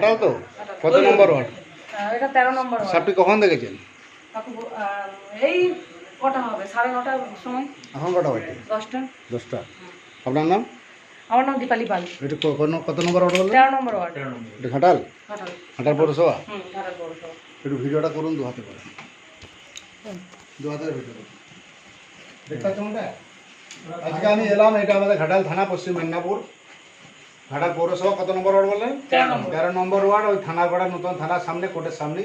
ঘাটাল তো? কত নম্বর ওয়ার্ড? এটা তেরো নম্বর ওয়ার্ড। সাপটি কখন দেখেছেন? এই কটা হবে? সাড়ে নটার সময়। এখন কটা বাজে? দশটা। দশটা। আপনার নাম? আমার নাম দীপালি পাল। এটা কত নম্বর ওয়ার্ড তেরো নম্বর ওয়ার্ড। এটা ঘাটাল? ঘাটাল। ঘাটাল পৌরসভা? ঘাটাল পৌরসভা। একটু ভিডিওটা করুন দু হাতে করে। দু ভিডিও দেখতে আজকে আমি এলাম এটা আমাদের ঘাটাল থানা পশ্চিম মেদিনীপুর। ঘাটাল পৌরসভা কত নম্বর ওয়ার্ড বললেন? তেরো নম্বর। ওয়ার্ড ওই থানার পাড়া নতুন থানার সামনে কোর্টের সামনে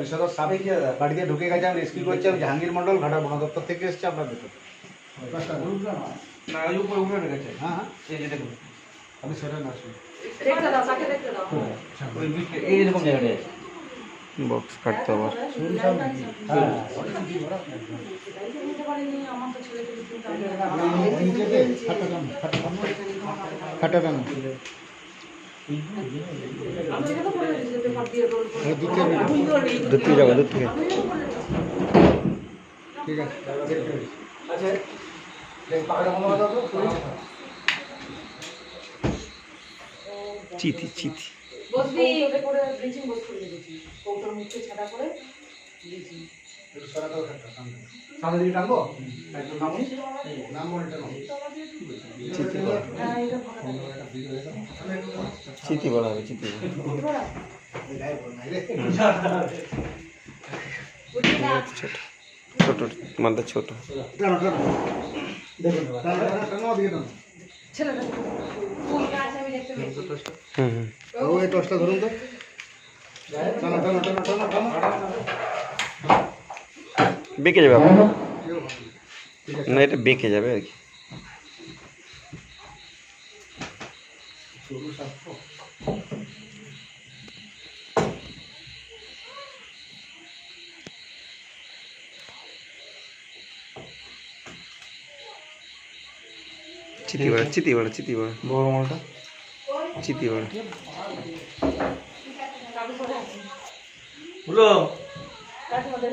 বিশ্বদর সামনে বাড়িতে ঢুকে গেছে আমি রেস্কিউ করছি আমি জাহাঙ্গীর মন্ডল ঘাটাল বন দপ্তর থেকে এসেছি আপনার ভেতর হ্যাঁ হ্যাঁ। আমি সেটা না বক্স কাটতে আবার আমার তো থেকে যাবে থেকে করে দিয়েছি। ঠিক আছে আচ্ছা। চিতি চিতি বসবি করে ব্লিচিং বস করে দিয়েছি কৌটোর মুখে ছাটা করে একটু সরা দাও খাটটা, সামনে। সামনে দিকে টানবো? একটু নামো। নামো, এটা নামো। চিতি হ্যাঁ এটা ফাঁকা চিতি বলা হবে চিতি এই গায়ে বল নাই রে। ছোট ছোট মালটা ছোট টানো, টানো। টানো, টানো, টানো, ওদিকে টানো। ছেলেটা ফোনটা আছে আমি দেখতে পেয়েছি হুম হুম ও, এই টর্চটা ধরুন তো। টানো, টানো, টানো, টানো, টানো। বেঁকে যাবে না। এটা বেঁকে যাবে আর কি। চিতি বড়া চিতি বড়া চিতি বড়া বড় মালটা? চিতি বড়া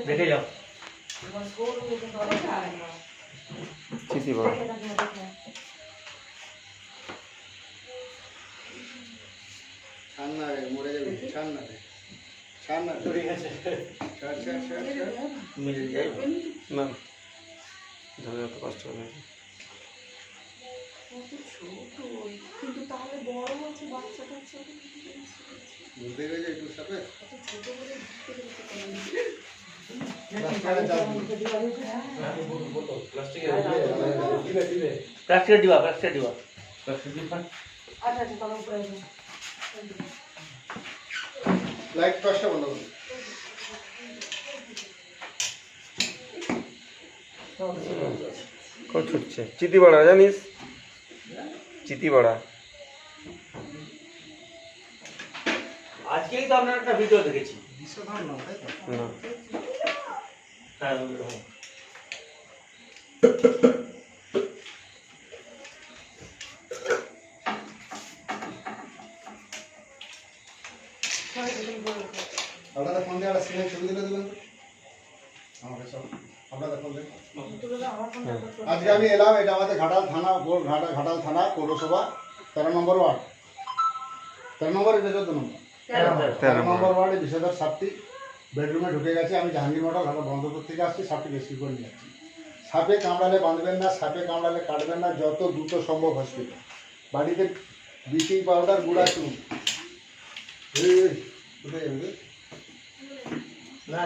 দেখে যাও। এবার স্কোর হয়ে গেছে অনেক আর না চিতি বড়া দেখে দেখে দেখে ছাড় না রে মরে যাবে ছাড় রে ছাড় না রে ছাড় ছাড় ছাড়। ছাড় মিলে যাই না ধরে অত কষ্ট হবে। কিন্তু তাহলে বড় আছে বাচ্চা কাচ্চা বুঝতে গেছে একটু সাপে ছোট করে ঢুকতে গেছে রাস্তায় যাব প্লাস্টিকের দিবা প্লাস্টিকের দিবা প্লাস্টিক দিবা আচ্ছা আচ্ছা তাহলে উপরে লাইট টর্চটা বন্ধ করুন কত ছুটছে? চিতি বড়া জানিস? চিতি বড়া। আজকেই তো আপনার একটা ভিডিও দেখেছি। না তাই তো না হ্যাঁ ওইরকম। আপনাদের ফোন দিয়ে ছবি দেবেন আমাকে সব আপনাদের ফোন। আজকে আমি এলাম এটা আমাদের ঘাটাল থানা ঘাটা- ঘাটাল থানা পৌরসভা তেরো নম্বর ওয়ার্ড তেরো নম্বর এটা চোদ্দ নম্বর তেরো। নম্বর ওয়ার্ডে বিষধর সাপটি বেডরুমে ঢুকে গেছে আমি জাহাঙ্গীর মডেল ঘাটা বন্ধ করতে আসছি সাপটি রেস্কিউ করে নিয়ে যাচ্ছি। সাপে কামড়ালে বাঁধবেন না সাপে কামড়ালে কাটবেন না যত দ্রুত সম্ভব হসপিটাল বাড়িতে ব্লিচিং পাউডার গুঁড়া চুন। কোথায় যাবে না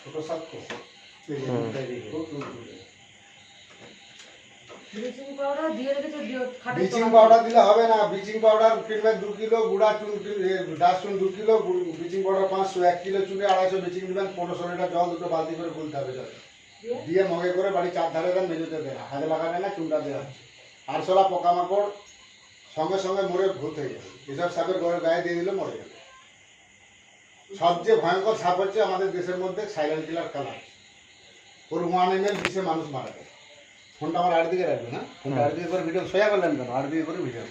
ছোট সাপ তো। এই, খুব। ব্লিচিং পাউডার দিয়ে দিয়ে- দিলে হবে না। ব্লিচিং পাউডার কিনবে দু কিলো গুঁড়া চুন ডাস চুন দু কিলো ব্লিচিং পাউডার পাঁচশো এক কিলো চুনে আড়াইশো ব্লিচিং দেবেন পনেরোশো লিটার জল দুটো বালতি করে গুলতে হবে জলে। দিয়ে? দিয়ে মগে করে বাড়ি চার ধারে দেন মেঝেতে দেন হাতে লাগাবে না চুনটা দেওয়া আরশোলা পোকামাকড় সঙ্গে সঙ্গে মরে ভূত হয়ে যাবে। এসব সাপের ঘরে গায়ে দিয়ে দিলে মরে যাবে। সবচেয়ে ভয়ঙ্কর সাপ হচ্ছে আমাদের দেশের মধ্যে সাইলেন্ট কিলার কালার ওর ওয়ান এম এল বিষে মানুষ মারা যায় ফোনটা আমার আর দিকে রাখবে না ফোনটা আর দিকে করে ভিডিও সোয়া করলেন কেন? আর দিকে করে ভিডিও।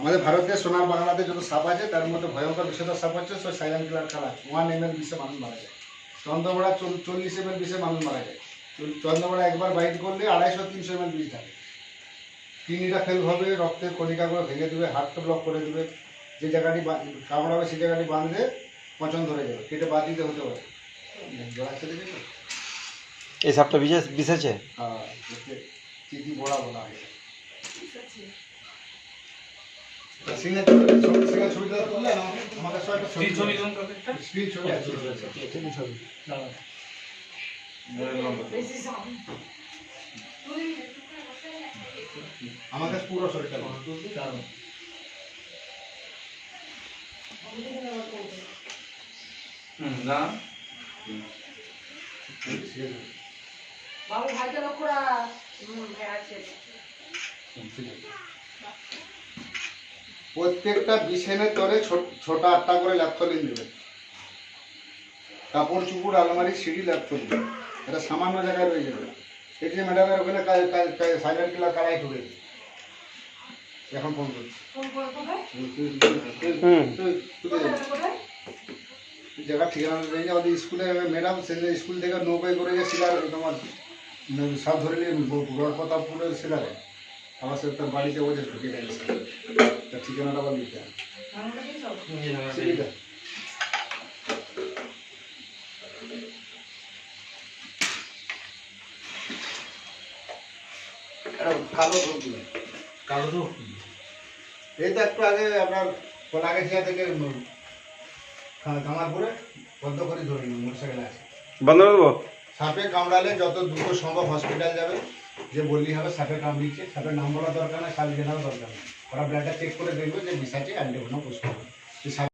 আমাদের ভারতে সোনার বাংলাতে যত সাপ আছে তার মধ্যে ভয়ঙ্কর বিষধর সাপ হচ্ছে সব সাইলেন্ট কিলার কালার ওয়ান এম এল বিষে মানুষ মারা যায়। চন্দ্রবড়া চল্লিশ এম এল বিষে মানুষ মারা যায়। চন্দ্রবড়া একবার বাইট করলে আড়াইশো তিনশো এম এল বিষ থাকে। কিডনিটা ফেল হবে রক্তের কণিকাগুলো ভেঙে দেবে হার্টটা ব্লক করে দেবে। যে জায়গাটি কামড়াবে সেই জায়গাটি বাঁধলে পচন ধরে যাবে কেটে বাদ দিতে হতে পারে। জড়াচ্ছে দেখেছ এই সাপটা বিশেষ বিশেছে। তুই আমাকে পুরো শরীরটা না বাবু ভাইকে লক্ষ্য প্রত্যেকটা বিছানের তরে ছোট- ছোট আটটা করে ল্যাপথলিন দেবে। কাপড় চুপুর আলমারি সিঁড়ি ল্যাপথলিন এটা সামান্য জায়গায় রয়ে যাবে। যে ম্যাডামের ওখানে সাইলেন্ট কিলার কারাই ঢুকে। এখন ফোন করছি জায়গা ঠিকানা যে আমাদের স্কুলে ম্যাডাম সে স্কুল থেকে নৌকায় করে গেছিলাম তোমার সব ধরে নিয়ে আমার সে তার বাড়িতে ওদের ঢুকে গেছে। তার ঠিকানাটা দিতে কালো ধূপ কালো এই তো একটু আগে আপনার কোলাগেছিয়া থেকে কামারপুরে বদ্ধ করে ধরে নিন মোটরসাইকেল আছে। বন্ধ করে দেবো সাপে কামড়ালে যত দ্রুত সম্ভব হসপিটাল যাবে। যে বললি হবে সাপে কামড়িয়েছে সাপে নাম বলা দরকার না সাপ জেনারও দরকার না ওরা ব্লাডটা চেক করে দেখবে যে বিষাটি আছে অ্যান্টিভেনম পুষ্প